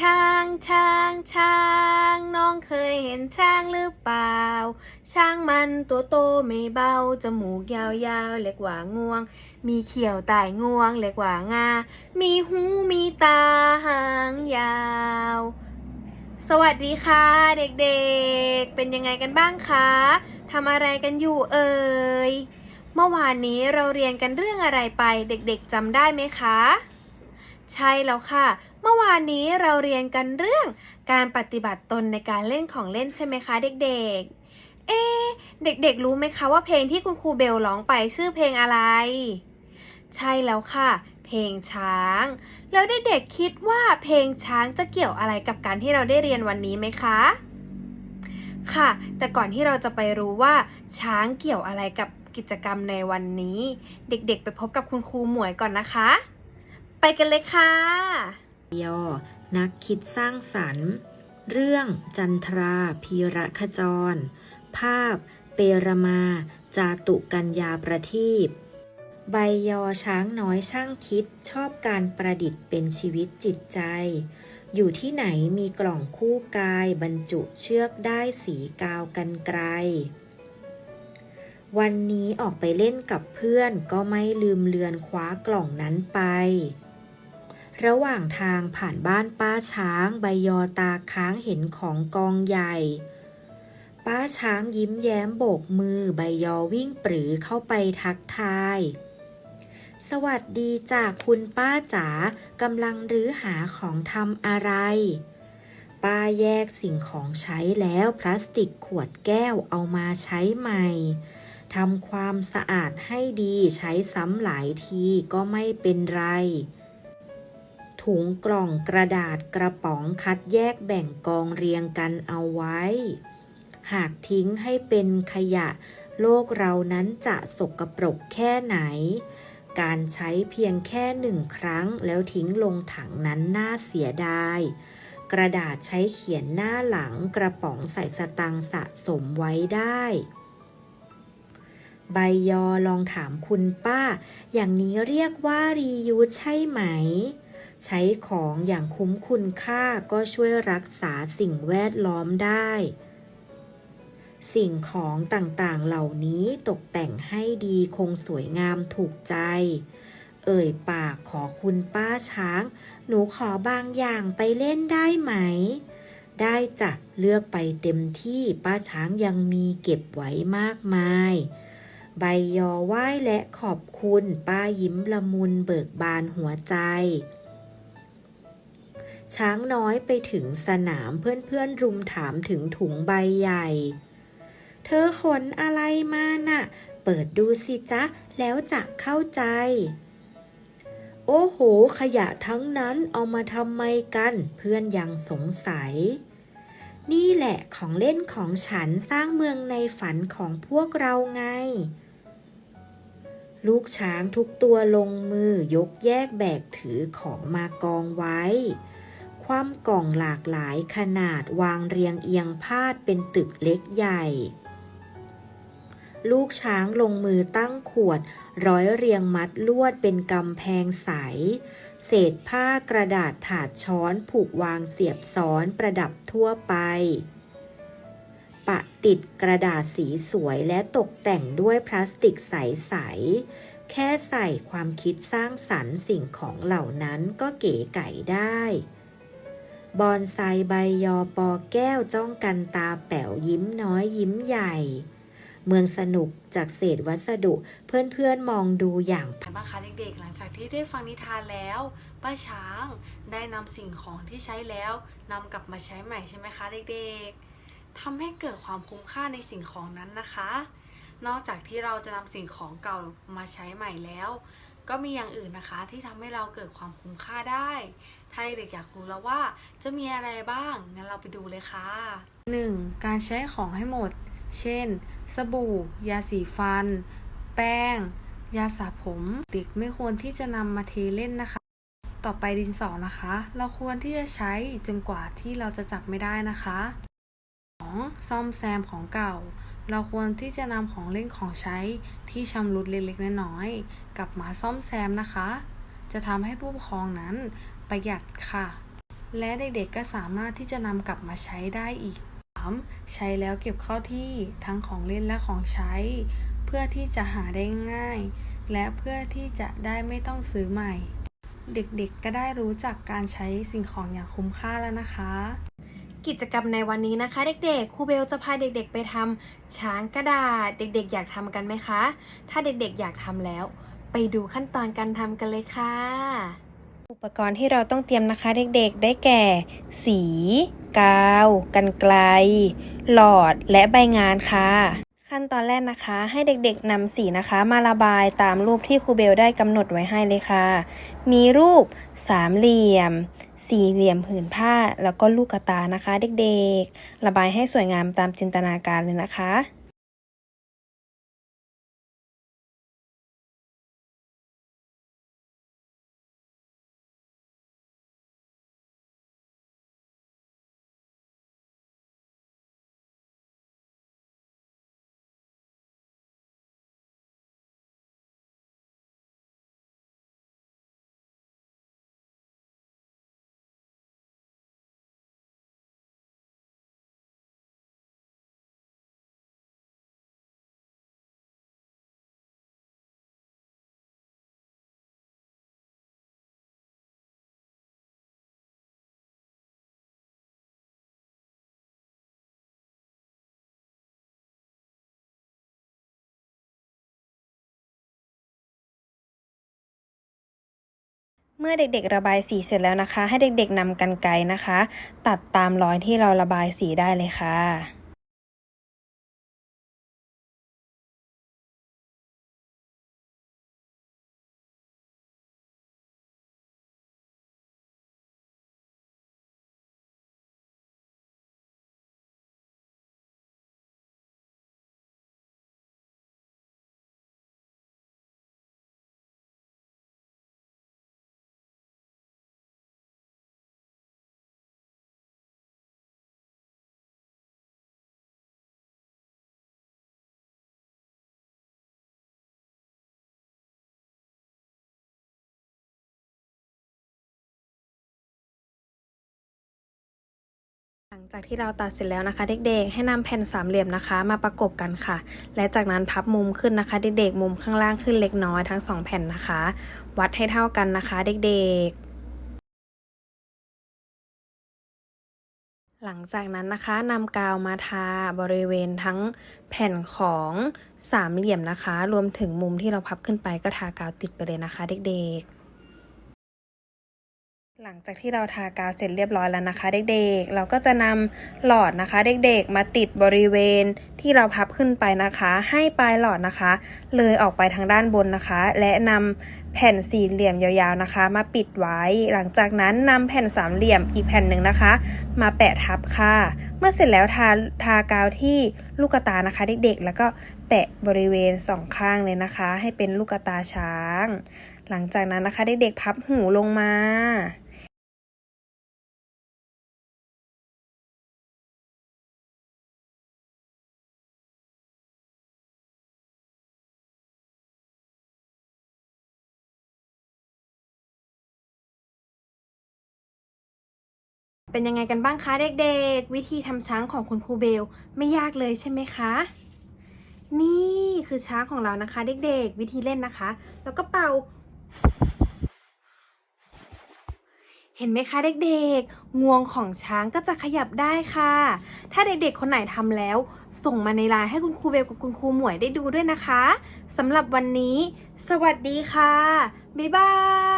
ช้างช้างช้างน้องเคยเห็นช้างหรือเปล่า ช้างมันตัวโตไม่เบาจมูกยาวๆเล็กกว่างวง มีเขียวใต้งวงเล็กกว่างา มีหูมีตาหางยาว สวัสดีค่ะเด็กๆ เป็นยังไงกันบ้างคะทำอะไรกันอยู่เอ่ย เมื่อวานนี้เราเรียนกันเรื่องอะไรไปเด็กๆจำได้ไหมคะ ใช่แล้วค่ะ เมื่อวานนี้เราเรียนกันเรื่องการปฏิบัติตนในการเล่นของเล่นใช่ไหมคะเด็กๆ เอ๊เด็กๆรู้ไหมคะว่าเพลงที่คุณครูเบลร้องไปชื่อเพลงอะไร ใช่แล้วค่ะ เพลงช้าง แล้วเด็กๆคิดว่าเพลงช้างจะเกี่ยวอะไรกับการที่เราได้เรียนวันนี้ไหมคะค่ะ แต่ก่อนที่เราจะไปรู้ว่าช้างเกี่ยวอะไรกับกิจกรรมในวันนี้ เด็กๆ ไปพบกับคุณครูหมวยก่อนนะคะ ไปกันเลยค่ะยอนักคิดสร้างสรรค์ เรื่องจันทราพีระขจร ภาพ เปรมา จาตุกัญญาประทีปใบยอช้างน้อยช่างคิดชอบการประดิษฐ์เป็นชีวิตจิตใจ อยู่ที่ไหนมีกล่องคู่กายบรรจุเชือกได้สีกาวกันไกล วันนี้ออกไปเล่นกับเพื่อนก็ไม่ลืมเลือนคว้ากล่องนั้นไป ระหว่างทางผ่านบ้านป้าช้างใบยอตาค้างเห็นของกองใหญ่ ป้าช้างยิ้มแย้มโบกมือใบยอวิ่งปรือเข้าไปทักทาย สวัสดีจากคุณป้าจ๋ากำลังรื้อหาของทำอะไร ป้าแยกสิ่งของใช้แล้วพลาสติกขวดแก้วเอามาใช้ใหม่ทำความสะอาดให้ดีใช้ซ้ำหลายทีก็ไม่เป็นไร ถุงกล่องกระดาษกระป๋องคัดแยกแบ่งกองเรียงกันเอาไว้ หากทิ้งให้เป็นขยะ โลกเรานั้นจะสกปรกแค่ไหน การใช้เพียงแค่หนึ่งครั้งแล้วทิ้งลงถังนั้นน่าเสียดาย กระดาษใช้เขียนหน้าหลังกระป๋องใส่สตังค์สะสมไว้ได้ใบยอลองถามคุณป้า อย่างนี้เรียกว่ารียูใช่ไหม ใช้ของอย่างคุ้มคุณค่าก็ช่วยรักษาสิ่งแวดล้อมได้ สิ่งของต่างๆเหล่านี้ตกแต่งให้ดีคงสวยงามถูกใจ เอ่ยปากขอคุณป้าช้าง หนูขอบางอย่างไปเล่นได้ไหม ได้จ้ะเลือกไปเต็มที่ป้าช้างยังมีเก็บไว้มากมายใบยอไหว้และขอบคุณป้ายิ้มละมุนเบิกบานหัวใจ ช้างน้อยไปถึงสนามเพื่อนๆรุมถามถึงถุงใบใหญ่ เธอขนอะไรมาน่ะ เปิดดูสิจ๊ะ แล้วจะเข้าใจ โอ้โห ขยะทั้งนั้นเอามาทำไมกันเพื่อนยังสงสัย นี่แหละของเล่นของฉันสร้างเมืองในฝันของพวกเราไงลูกช้างทุกตัวลงมือยกแยกแบกถือของมากองไว้ คว่ำกล่องหลากหลายขนาดวางเรียงเอียงพาดเป็นตึกเล็กใหญ่ ลูกช้างลงมือตั้งขวด ร้อยเรียงมัดลวดเป็นกำแพงใส เศษผ้ากระดาษถาดช้อนผูกวางเสียบซ้อนประดับทั่วไป ปะติดกระดาษสีสวยและตกแต่งด้วยพลาสติกใส ๆแค่ใส่ความคิดสร้างสรรค์สิ่งของเหล่านั้นก็เก๋ไก๋ได้ บอนไซใบยอปอแก้วจ้องกันตาแป๋วยิ้มน้อยยิ้มใหญ่ เมืองสนุกจากเศษวัสดุเพื่อนๆมองดูอย่างไงบ้างคะเด็กๆ หลังจากที่ได้ฟังนิทานแล้วป้าช้างได้นำสิ่งของที่ใช้แล้วนำกลับมาใช้ใหม่ใช่ไหมคะเด็กๆทำให้เกิดความคุ้มค่าในสิ่งของนั้นนะคะ นอกจากที่เราจะนำสิ่งของเก่ามาใช้ใหม่แล้ว ก็มีอย่างอื่นนะคะที่ทำให้เราเกิดความคุ้มค่าได้ ถ้าเด็กอยากรู้แล้วว่าจะมีอะไรบ้าง งั้นเราไปดูเลยค่ะ 1. การใช้ของให้หมด เช่น สบู่ ยาสีฟัน แป้ง ยาสระผม เด็กไม่ควรที่จะนำมาเทเล่นนะคะ ต่อไปดินสอนะคะ เราควรที่จะใช้จนกว่าที่เราจะจับไม่ได้นะคะ 2. ซ่อมแซมของเก่า เราควรที่จะนำของเล่นของใช้ที่ชำรุดเล็กๆน้อยๆกลับมาซ่อมแซมนะคะ จะทำให้ผู้ปกครองนั้น ประหยัดค่ะ และเด็กๆก็สามารถที่จะนำกลับมาใช้ได้อีก 3. ใช้แล้วเก็บเข้าที่ทั้งของเล่นและของใช้ เพื่อที่จะหาได้ง่าย และเพื่อที่จะได้ไม่ต้องซื้อใหม่ เด็กๆก็ได้รู้จักการใช้สิ่งของอย่างคุ้มค่าแล้วนะคะกิจกรรมในวันนี้นะคะ เด็กๆ ครูเบลจะพาเด็กๆ ไปทำช้างกระดาษ เด็กๆ อยากทำกันไหมคะ ถ้าเด็กๆ อยากทำแล้ว ไปดูขั้นตอนการทำกันเลยค่ะ ปกรณ์ที่เราต้องเตรียมนะคะเด็กๆ ได้แก่ สี กาว กันไกล หลอด และใบงานค่ะ ขั้นตอนแรกนะคะให้เด็กๆนำสีนะคะมาระบายตามรูปที่ครูเบลได้กำหนดไว้ให้เลยค่ะ มีรูปสามเหลี่ยม สี่เหลี่ยมผืนผ้า แล้วก็ลูกกระตานะคะ เด็กๆ ระบายให้สวยงามตามจินตนาการเลยนะคะ เมื่อเด็กๆ ระบายสีเสร็จแล้วนะคะ ให้เด็กๆนำกันไกรนะคะ ตัดตามรอยที่เราระบายสีได้เลยค่ะ จากที่เราตัดเสร็จแล้วนะคะ เด็กๆ ให้นำแผ่นสามเหลี่ยมนะคะ มาประกบกันค่ะ และจากนั้นพับมุมขึ้นนะคะ เด็กๆ มุมข้างล่างขึ้นเล็กน้อยทั้งสองแผ่นนะคะ วัดให้เท่ากันนะคะ เด็กๆหลังจากนั้นนะคะนำกาวมาทาบริเวณทั้งแผ่นของสามเหลี่ยมนะคะ รวมถึงมุมที่เราพับขึ้นไปก็ทากาวติดไปเลยนะคะ เด็กๆ หลังจากที่เราทากาวเสร็จเรียบร้อยแล้วนะคะ เด็กๆ เราก็จะนำหลอดนะคะ เด็กๆ มาติดบริเวณที่เราพับขึ้นไปนะคะ ให้ปลายหลอดนะคะ เลยออกไปทางด้านบนนะคะ และนำแผ่นสี่เหลี่ยมยาวๆนะคะ มาปิดไว้ หลังจากนั้นนำแผ่นสามเหลี่ยมอีกแผ่นหนึ่งนะคะ มาแปะทับค่ะ เมื่อเสร็จแล้วทาทากาวที่ลูกตานะคะ เด็กๆ แล้วก็แปะบริเวณสองข้างเลยนะคะ ให้เป็นลูกตาช้าง หลังจากนั้นนะคะเด็กๆพับหูลงมา เป็นยังไงกันบ้างคะเด็กๆ วิธีทำช้างของคุณครูเบลไม่ยากเลยใช่ไหมคะ นี่คือช้างของเรานะคะ เด็กๆ วิธีเล่นนะคะ แล้วก็เป่า เห็นไหมคะเด็กๆ งวงของช้างก็จะขยับได้ค่ะ ถ้าเด็กๆ คนไหนทำแล้ว ส่งมาในไลน์ให้คุณครูเบลกับคุณครูหมวยได้ดูด้วยนะคะสำหรับวันนี้ สวัสดีค่ะ บ๊ายบาย